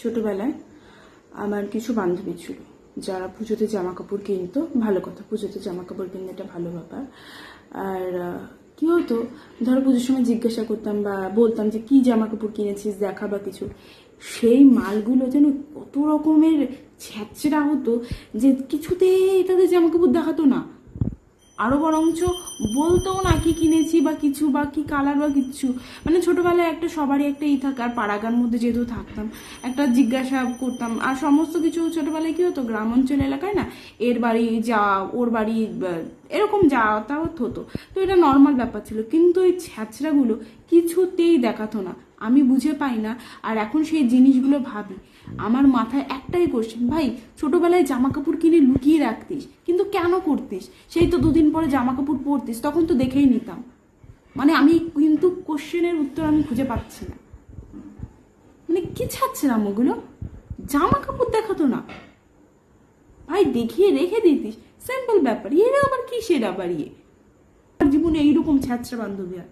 ছোটবেলায় আমার কিছু বান্ধবী ছিল, যারা পুজোতে জামা কাপড় কিনতো, ভালো কথা, পুজোতে জামা কাপড় কিনলে এটা ভালো ব্যাপার। আর কি হতো, ধরো পুজোর সময় জিজ্ঞাসা করতাম বা বলতাম যে, কি জামা কাপড় কিনেছিস, দেখা বা কিছু? সেই মালগুলো যেন কত রকমের ছ্যাচড়া হতো যে, কিছুতেই তাদের জামা কাপড় দেখাতো না। আরও বরঞ্চ বলতো না কি কিনেছি বা কিছু বা কি কালার বা কিছু। মানে ছোটবেলায় একটা সবারই একটা ই থাক, আর পাড়াগার মধ্যে যেহেতু থাকতাম, একটা জিজ্ঞাসা করতাম। আর সমস্ত কিছু ছোটবেলায় কি হতো? গ্রাম অঞ্চল এলাকায় না, এর বাড়ি যা, ওর বাড়ি এরকম যাতায়াত হতো। তো এটা নর্মাল ব্যাপার ছিল। কিন্তু ওই ছ্যাচড়াগুলো কিছুতেই দেখাতো না। আমি বুঝে পাই না। আর এখন সেই জিনিসগুলো ভাবি। আমার মাথায় একটাই কোশ্চেন ভাই, ছোটোবেলায় জামা কাপড় কিনে লুকিয়ে রাখতিস, কিন্তু কেন করতিস? সেই তো দুদিন পরে জামা কাপড় পরতিস, তখন তো দেখেই নিতাম। মানে আমি কিন্তু কোশ্চেনের উত্তর আমি খুঁজে পাচ্ছি না। মানে কি ছাড়ছিলাম ওগুলো? জামা কাপড় দেখাতো না। ভাই, দেখিয়ে রেখে দিতিস। ব্যাপার এরা আবার কিসের আবার ইয়ে? জীবনে এইরকম ছাত্রা বান্ধবী আর